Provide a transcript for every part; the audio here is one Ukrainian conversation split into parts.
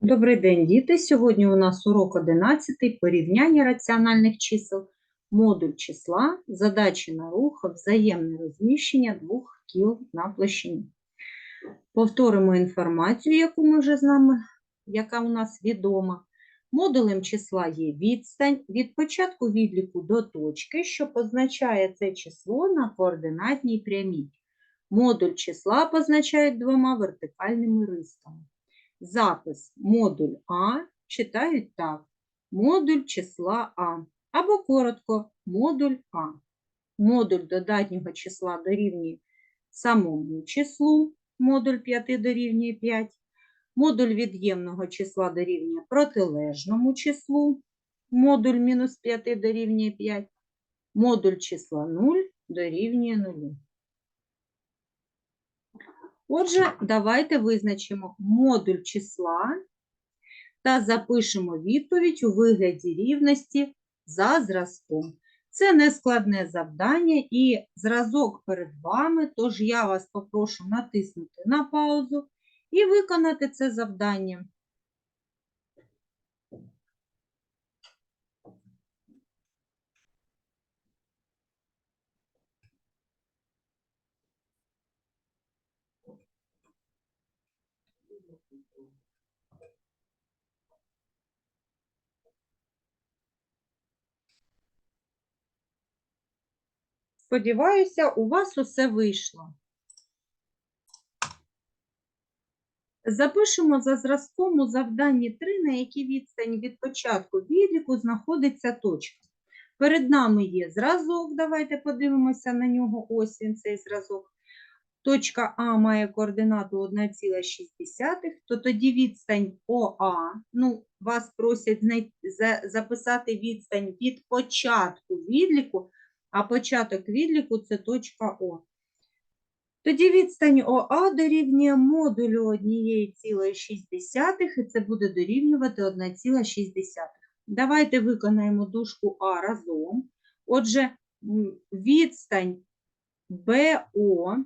Добрий день, діти. Сьогодні у нас урок 11 порівняння раціональних чисел, модуль числа, задачі на рух, взаємне розміщення двох кіл на площині. Повторимо інформацію, яку ми вже з нами, яка у нас відома. Модулем числа є відстань від початку відліку до точки, що позначає це число на координатній прямій. Модуль числа позначають двома вертикальними рисками. Запис модуль А читають так: модуль числа А. Або коротко модуль А. Модуль додатнього числа дорівнює самому числу, модуль 5 дорівнює 5. Модуль від'ємного числа дорівнює протилежному числу, модуль мінус 5 дорівнює 5. Модуль числа 0 дорівнює 0. Отже, давайте визначимо модуль числа та запишемо відповідь у вигляді рівності за зразком. Це нескладне завдання і зразок перед вами, тож я вас попрошу натиснути на паузу і виконати це завдання. Сподіваюся, у вас усе вийшло. Запишемо за зразком у завданні 3, на якій відстані від початку відліку знаходиться точка. Перед нами є зразок, давайте подивимося на нього, ось він цей зразок. Точка А має координату 1,6, то тоді відстань ОА, ну, вас просять знай- записати відстань від початку відліку, а початок відліку це точка О. Тоді відстань ОА дорівнює модулю 1,6, і це буде дорівнювати 1,6. Давайте виконаємо дужку А разом. Отже, відстань БО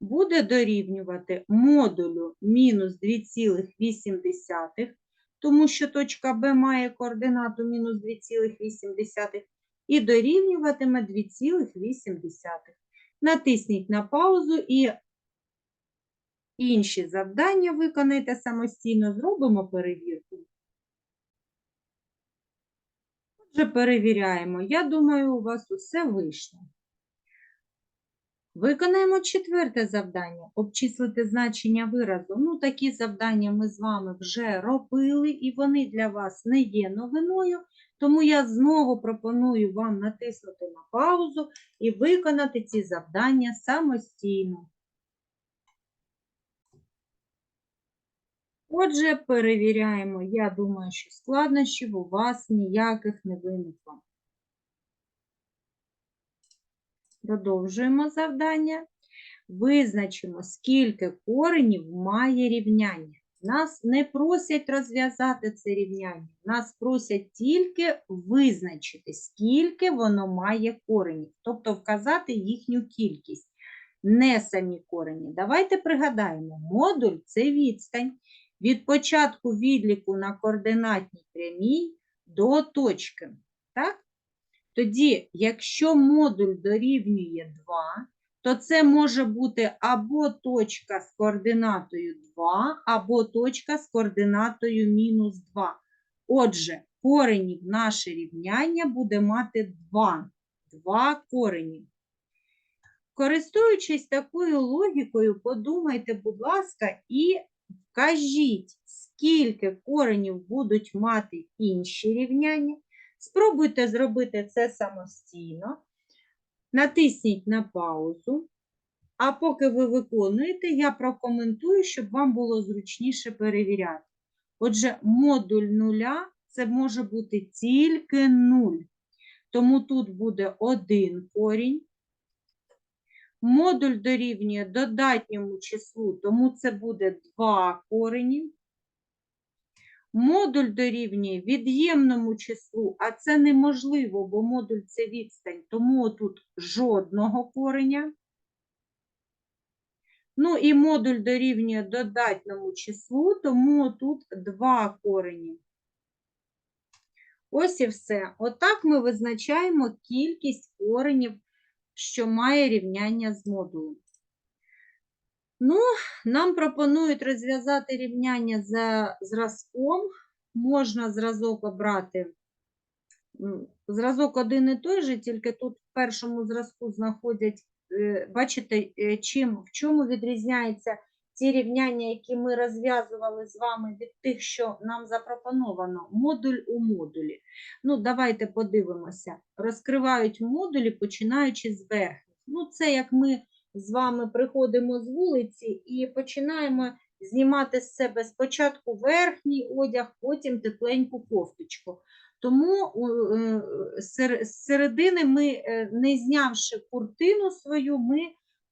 буде дорівнювати модулю мінус 2,8, тому що точка Б має координату мінус 2,8 і дорівнюватиме 2,8. Натисніть на паузу і інші завдання виконайте самостійно, зробимо перевірку. Отже, перевіряємо. Я думаю, у вас усе вийшло. Виконаємо четверте завдання. Обчислити значення виразу. Ну, такі завдання ми з вами вже робили, і вони для вас не є новиною. Тому я знову пропоную вам натиснути на паузу і виконати ці завдання самостійно. Отже, перевіряємо. Я думаю, що складнощів у вас ніяких не виникло. Продовжуємо завдання. Визначимо, скільки коренів має рівняння. Нас не просять розв'язати це рівняння. Нас просять тільки визначити, скільки воно має коренів, тобто вказати їхню кількість, не самі корені. Давайте пригадаємо, модуль це відстань від початку відліку на координатній прямій до точки. Так? Тоді, якщо модуль дорівнює 2, то це може бути або точка з координатою 2, або точка з координатою мінус 2. Отже, коренів наше рівняння буде мати 2. 2 корені. Користуючись такою логікою, подумайте, будь ласка, і вкажіть, скільки коренів будуть мати інші рівняння. Спробуйте зробити це самостійно. Натисніть на паузу. А поки ви виконуєте, я прокоментую, щоб вам було зручніше перевіряти. Отже, модуль нуля це може бути тільки 0. Тому тут буде один корінь. Модуль дорівнює додатньому числу, тому це буде 2 корені. Модуль дорівнює від'ємному числу, а це неможливо, бо модуль це відстань, тому тут жодного кореня. Ну і модуль дорівнює додатньому числу, тому тут два корені. Ось і все. Отак ми визначаємо кількість коренів, що має рівняння з модулем. Ну, нам пропонують розв'язати рівняння за зразком. Можна зразок обрати. Зразок один і той же, тільки тут в першому зразку знаходять, е, бачите, е, чим, в чому відрізняються ті рівняння, які ми розв'язували з вами від тих, що нам запропоновано, модуль у модулі. Ну, давайте подивимося. Розкривають модулі, починаючи з верхніх. Ну, це як ми з вами приходимо з вулиці і починаємо знімати з себе спочатку верхній одяг, потім тепленьку кофточку. Тому е, з середини ми, е, не знявши куртину свою, ми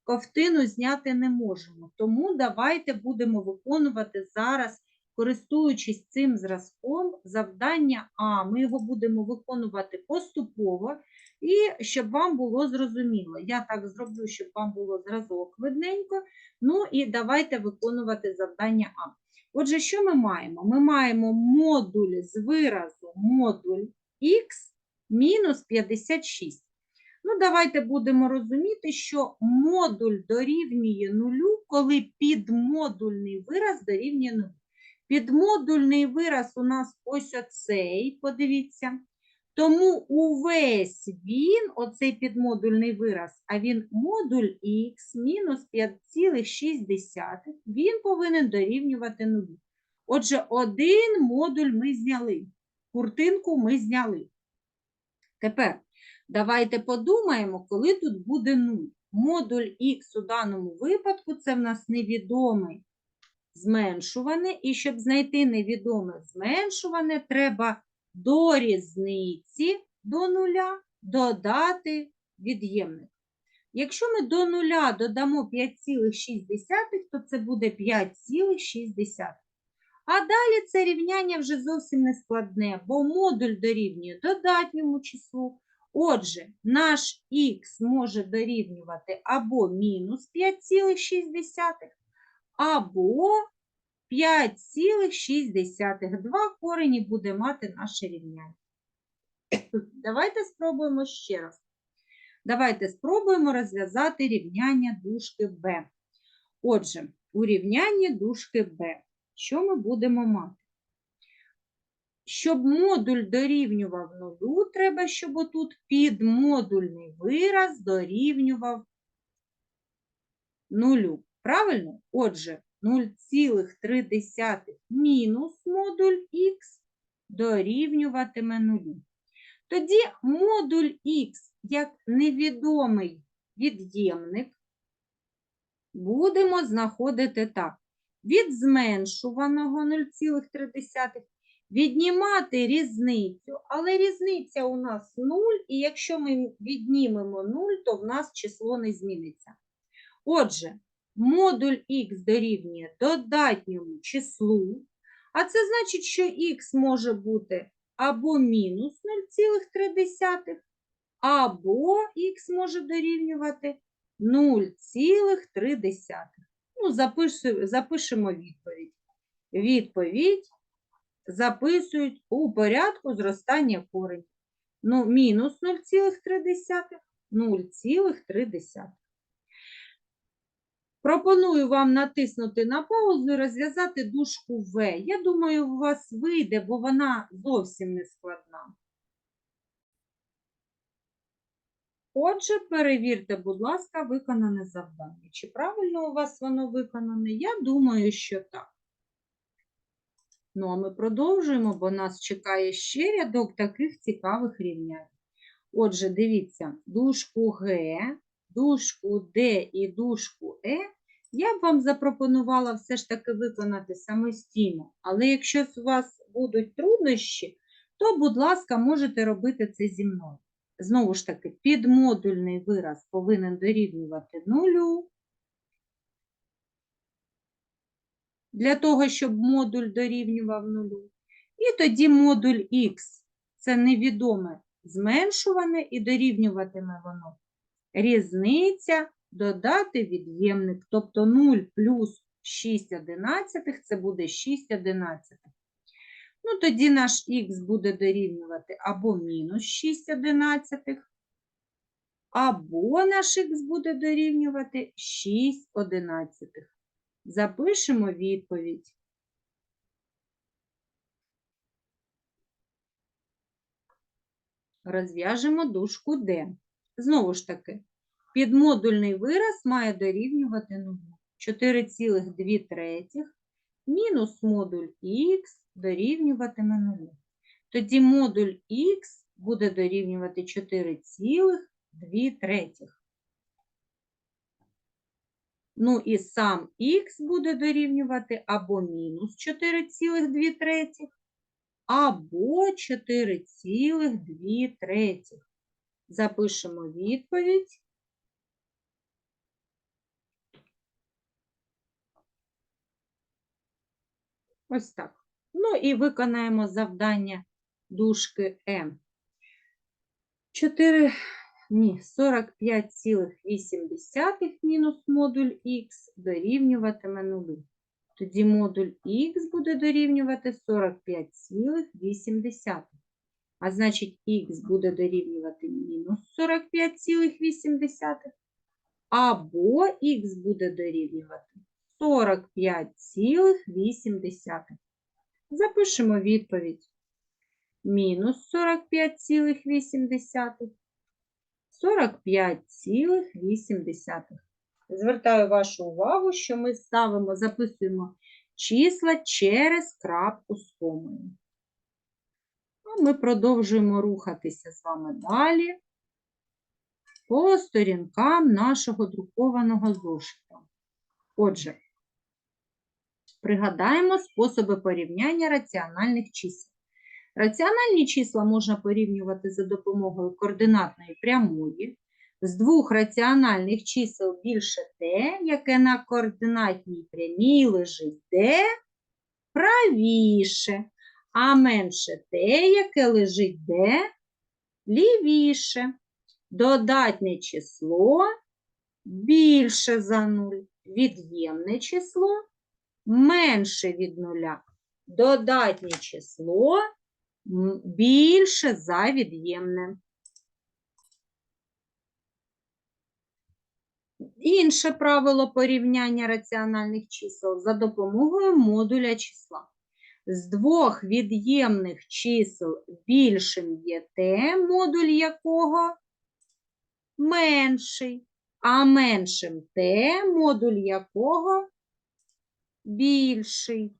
ковтину зняти не можемо. Тому давайте будемо виконувати зараз, користуючись цим зразком, завдання А. Ми його будемо виконувати поступово. І щоб вам було зрозуміло, я так зроблю, щоб вам було зразок видненько. Ну і давайте виконувати завдання А. Отже, що ми маємо? Ми маємо модуль з виразу модуль х мінус 56. Ну, давайте будемо розуміти, що модуль дорівнює нулю, коли підмодульний вираз дорівнює нулю. Підмодульний вираз у нас ось оцей, подивіться. Тому увесь він, оцей підмодульний вираз, а він модуль х мінус 5,6, він повинен дорівнювати нулю. Отже, один модуль ми зняли, куртинку ми зняли. Тепер давайте подумаємо, коли тут буде 0. Модуль х у даному випадку це в нас невідомий зменшуване, і щоб знайти невідоме зменшуване, треба до різниці до нуля додати від'ємник. Якщо ми до нуля додамо 5,6, то це буде 5,6. А далі це рівняння вже зовсім не складне, бо модуль дорівнює додатньому числу. Отже, наш х може дорівнювати або мінус 5,6, або 5,6. Два корені буде мати наше рівняння. Давайте спробуємо ще раз. Давайте спробуємо розв'язати рівняння дужки b. Отже, у рівнянні дужки b, що ми будемо мати? Щоб модуль дорівнював нулю, треба, щоб отут підмодульний вираз дорівнював нулю. Правильно? Отже, 0,3 мінус модуль х дорівнюватиме нулю. Тоді модуль х як невідомий від'ємник будемо знаходити так. Від зменшуваного 0,3 віднімати різницю, але різниця у нас 0, і якщо ми віднімемо 0, то в нас число не зміниться. Отже, модуль х дорівнює додатньому числу, а це значить, що х може бути або мінус 0,3, або х може дорівнювати 0,3. Ну, запишемо відповідь. Відповідь записують у порядку зростання коренів. Ну, мінус 0,3, 0,3. Пропоную вам натиснути на паузу і розв'язати дужку В. Я думаю, у вас вийде, бо вона зовсім не складна. Отже, перевірте, будь ласка, виконане завдання. Чи правильно у вас воно виконане? Я думаю, що так. Ну, а ми продовжуємо, бо нас чекає ще рядок таких цікавих рівнянь. Отже, дивіться, дужку Г, дужку Д і дужку Е я б вам запропонувала все ж таки виконати самостійно. Але якщо у вас будуть труднощі, то, будь ласка, можете робити це зі мною. Знову ж таки, підмодульний вираз повинен дорівнювати нулю. Для того, щоб модуль дорівнював нулю. І тоді модуль х це невідоме зменшуване і дорівнюватиме воно різниця додати від'ємник, тобто 0 плюс 6 одинадцятих це буде 6 одинадцятих. Ну, тоді наш х буде дорівнювати або мінус 6 одинадцятих, або наш х буде дорівнювати 6 одинадцятих. Запишемо відповідь. Розв'яжемо дужку D. Знову ж таки, підмодульний вираз має дорівнювати 0. 4,2 третіх мінус модуль х дорівнюватиме 0. Тоді модуль х буде дорівнювати 4,2 третіх. Ну і сам х буде дорівнювати або мінус 4,2 третіх, або 4,2 третіх. Запишемо відповідь. Ось так. Ну і виконаємо завдання дужки М. 4, ні, 45,8 мінус модуль х дорівнюватиме 0. Тоді модуль х буде дорівнювати 45,8. А значить, х буде дорівнювати мінус 45,8, або х буде дорівнювати 45,8. Запишемо відповідь. Мінус 45,8. 45,8. Звертаю вашу увагу, що ми ставимо, записуємо числа через крапку з комою. А ми продовжуємо рухатися з вами далі по сторінкам нашого друкованого зошита. Отже, пригадаємо способи порівняння раціональних чисел. Раціональні числа можна порівнювати за допомогою координатної прямої. З двох раціональних чисел більше те, яке на координатній прямій лежить де правіше, а менше те, яке лежить де лівіше. Додатнє число більше за 0. Від'ємне число менше від нуля. Додатнє число більше за від'ємне. Інше правило порівняння раціональних чисел за допомогою модуля числа. З двох від'ємних чисел більшим є те, модуль якого менший, а меншим те, модуль якого більший.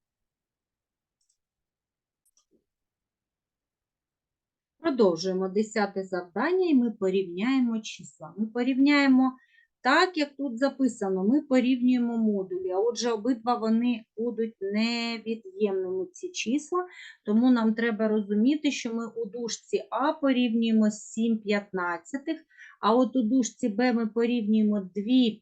Продовжуємо десяте завдання і ми порівняємо числа. Ми порівняємо так, як тут записано, ми порівнюємо модулі, а отже, обидва вони будуть невід'ємними ці числа, тому нам треба розуміти, що ми у дужці А порівнюємо 7 п'ятнадцятих, а от у дужці Б ми порівнюємо 2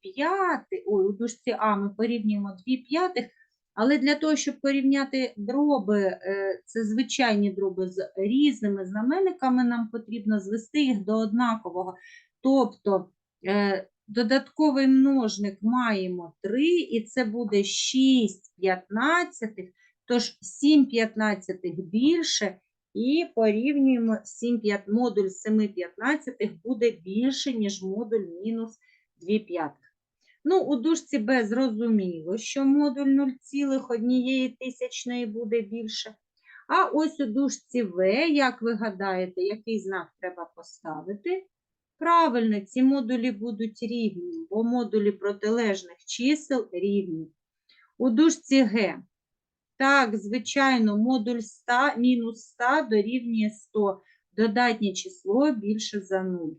п'ятих, ой, у дужці А ми порівнюємо 2 п'ятих, але для того, щоб порівняти дроби, е, це звичайні дроби з різними знаменниками, нам потрібно звести їх до однакового. Тобто е, додатковий множник маємо 3, і це буде 6 п'ятнадцятих, тож 7 п'ятнадцятих більше, і порівнюємо 7 п'ят- модуль 7 п'ятнадцятих буде більше, ніж модуль мінус 2 п'ятих. Ну, у дужці Б зрозуміло, що модуль 0,1 тисячної буде більше. А ось у дужці В, як ви гадаєте, який знак треба поставити? Правильно, ці модулі будуть рівні, бо модулі протилежних чисел рівні. У дужці Г. Так, звичайно, модуль 100 мінус 100 дорівнює 100. Додатнє число більше за 0.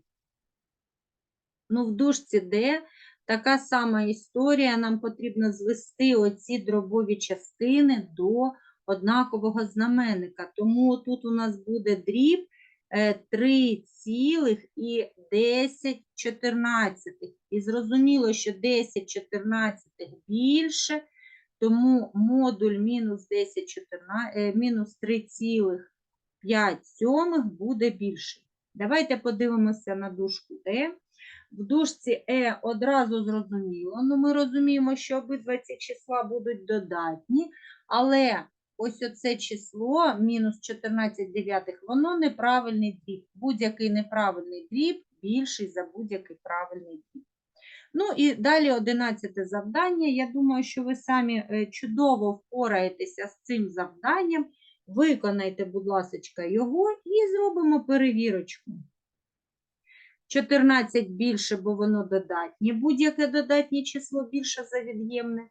Ну, в дужці Д така сама історія. Нам потрібно звести оці дробові частини до однакового знаменника. Тому тут у нас буде дріб е, 3,1014. І зрозуміло, що 10 14 більше, тому модуль мінус 10 14, е, мінус 3,5 сьомих буде більший. Давайте подивимося на дужку Д. В дужці Е одразу зрозуміло. Ну, ми розуміємо, що обидва ці числа будуть додатні, але ось оце число, мінус 14 дев'ятих, воно неправильний дріб. Будь-який неправильний дріб більший за будь-який правильний дріб. Ну і далі 11 завдання. Я думаю, що ви самі е, чудово впораєтеся з цим завданням. Виконайте, будь ласка, його і зробимо перевірочку. 14 більше, бо воно додатнє. Будь-яке додатнє число більше за від'ємне.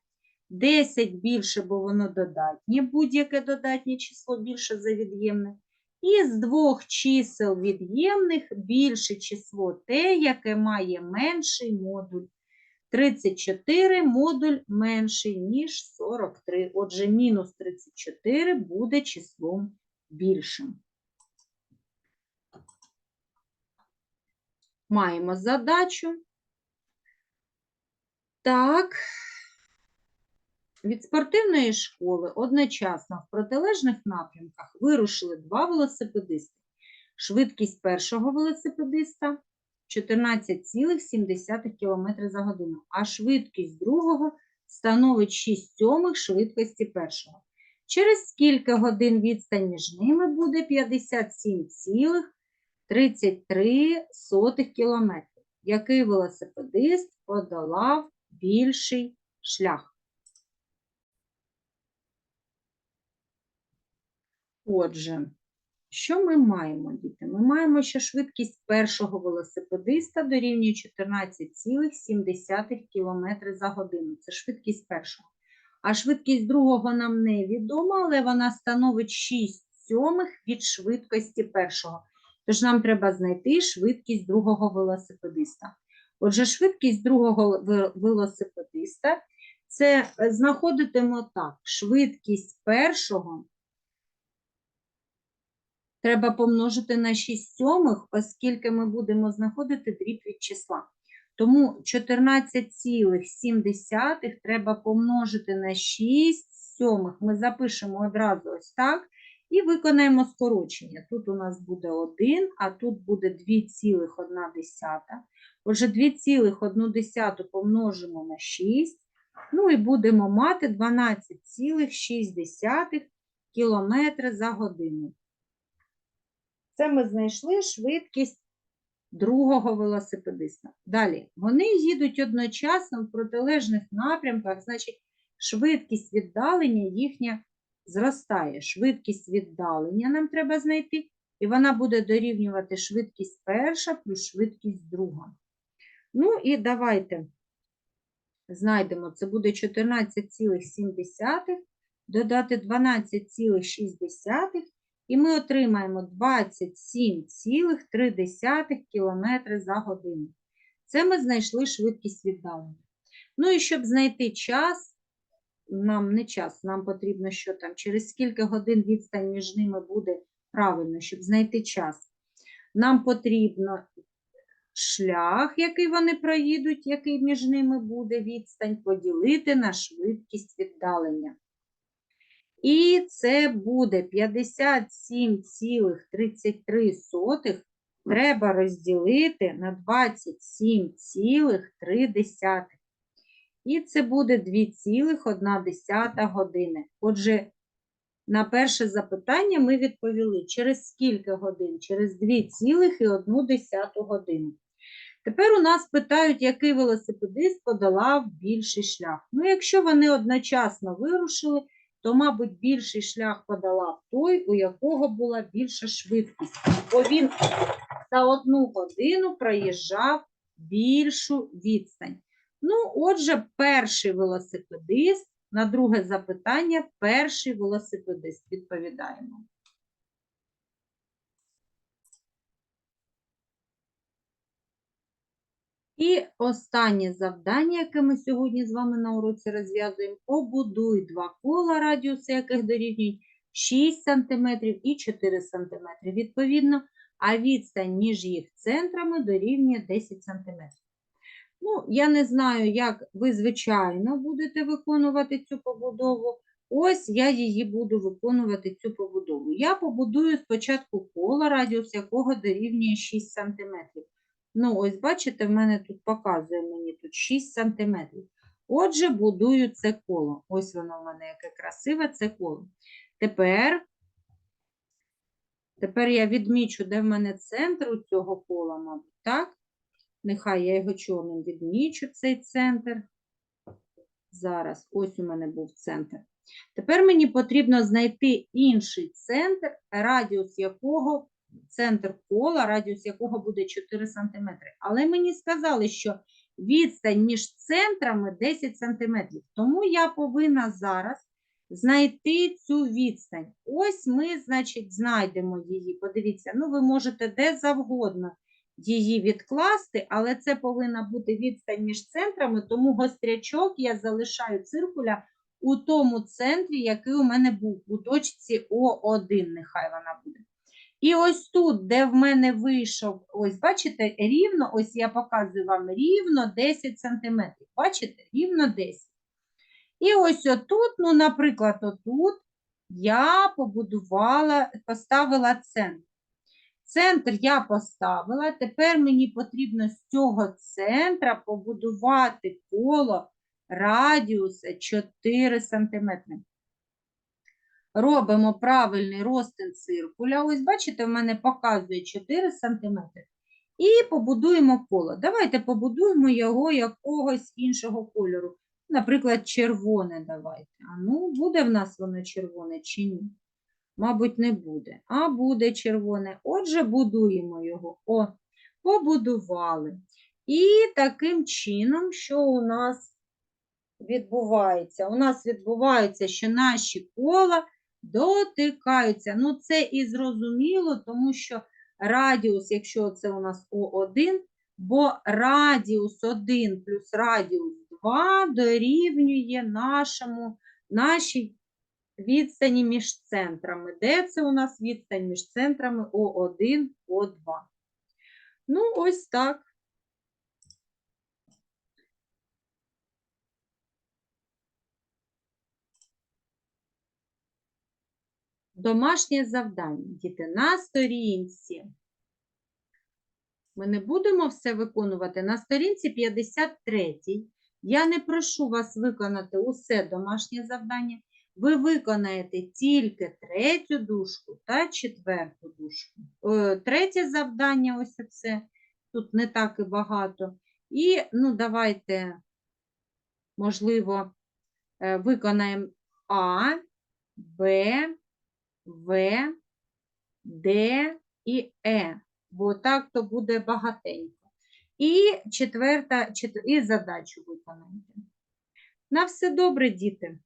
10 більше, бо воно додатнє. Будь-яке додатнє число більше за від'ємне. І з двох чисел від'ємних більше число те, яке має менший модуль. 34 модуль менший, ніж 43. Отже, мінус 34 буде числом більшим. Маємо задачу. Так. Від спортивної школи одночасно в протилежних напрямках вирушили два велосипедисти. Швидкість першого велосипедиста 14,7 км за годину, а швидкість другого становить 6 сьомих швидкості першого. Через скільки годин відстань між ними буде 57,33 км. Який велосипедист подолав більший шлях? Отже, що ми маємо, діти? Ми маємо, що швидкість першого велосипедиста дорівнює 14,7 км за годину. Це швидкість першого. А швидкість другого нам невідома, але вона становить 6 сьомих від швидкості першого. Тож нам треба знайти швидкість другого велосипедиста. Отже, швидкість другого велосипедиста це е, знаходитимо так: швидкість першого треба помножити на 6 сьомих, оскільки ми будемо знаходити дріб від числа. Тому 14,7 треба помножити на 6 сьомих. Ми запишемо одразу ось так і виконаємо скорочення. Тут у нас буде 1, а тут буде 2,1. Отже, 2,1 помножимо на 6, ну і будемо мати 12,6 км за годину. Це ми знайшли швидкість другого велосипедиста. Далі, вони їдуть одночасно в протилежних напрямках, значить, швидкість віддалення їхня зростає. Швидкість віддалення нам треба знайти, і вона буде дорівнювати швидкість перша плюс швидкість друга. Ну і давайте знайдемо, це буде 14,7 додати 12,6 і ми отримаємо 27,3 км за годину. Це ми знайшли швидкість віддалення. Ну і щоб знайти час, нам не час, нам потрібно, що там, через скільки годин відстань між ними буде правильно, щоб знайти час. Нам потрібно шлях, який вони проїдуть, який між ними буде відстань, поділити на швидкість віддалення. І це буде 57,33 треба розділити на 27,3. І це буде 2,1 години. Отже, на перше запитання ми відповіли, через скільки годин? Через 2,1 годину. Тепер у нас питають, який велосипедист подолав більший шлях. Ну, якщо вони одночасно вирушили, то, мабуть, більший шлях подолав той, у якого була більша швидкість, бо він за одну годину проїжджав більшу відстань. Ну, отже, перший велосипедист, на друге запитання, перший велосипедист. Відповідаємо. І останнє завдання, яке ми сьогодні з вами на уроці розв'язуємо, побудуй два кола, радіуси яких дорівнюють 6 см і 4 см відповідно, а відстань між їх центрами дорівнює 10 см. Ну, я не знаю, як ви, звичайно, будете виконувати цю побудову. Ось я її буду виконувати цю побудову. Я побудую спочатку коло, радіус якого дорівнює 6 см. Ну, ось бачите, в мене тут показує мені тут 6 сантиметрів. Отже, будую це коло. Ось воно в мене яке красиве, це коло. Тепер, тепер я відмічу, де в мене центр у цього кола, мабуть, так? Нехай я його чорним відмічу, цей центр. Зараз, ось у мене був центр. Тепер мені потрібно знайти інший центр, радіус якого, центр кола, радіус якого буде 4 см. Але мені сказали, що відстань між центрами 10 см. Тому я повинна зараз знайти цю відстань. Ось ми, значить, знайдемо її. Подивіться, ну ви можете де завгодно її відкласти, але це повинна бути відстань між центрами, тому гострячок я залишаю циркуля у тому центрі, який у мене був, у точці О1, нехай вона буде. І ось тут, де в мене вийшов, ось бачите, рівно, ось я показую вам рівно 10 см. Бачите, рівно 10. І ось отут, ну, наприклад, отут я побудувала, поставила центр. Центр я поставила, тепер мені потрібно з цього центра побудувати коло радіуса 4 см. Робимо правильний розтин циркуля. Ось, бачите, в мене показує 4 см. І побудуємо коло. Давайте побудуємо його якогось іншого кольору. Наприклад, червоне давайте. А ну, буде в нас воно червоне чи ні? Мабуть, не буде. А буде червоне. Отже, будуємо його. О, побудували. І таким чином, що у нас відбувається? У нас відбувається, що наші кола дотикаються. Ну, це і зрозуміло, тому що радіус, якщо це у нас О1, бо радіус 1 плюс радіус 2 дорівнює нашому, нашій відстані між центрами. Де це у нас відстань між центрами О1, О2? Ну, ось так. Домашнє завдання. Діти, на сторінці. Ми не будемо все виконувати. На сторінці 53 я не прошу вас виконати усе домашнє завдання. Ви виконаєте тільки третю дужку та четверту дужку. Е, Третє завдання, ось це, тут не так і багато. І, ну, давайте, можливо, е, виконаємо А, Б, В, Д і Е, бо так то буде багатенько. І четверта, чет- і задачу виконаєте. На все добре, діти.